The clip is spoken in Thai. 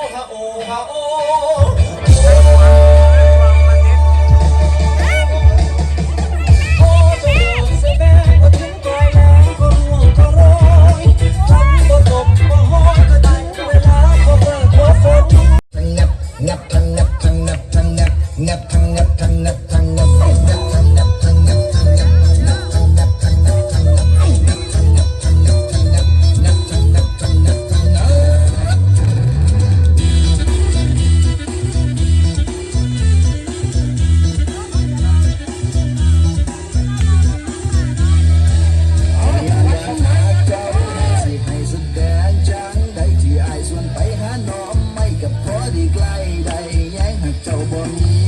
โอ้ฮะโอ้ฮะโอ tchau, o.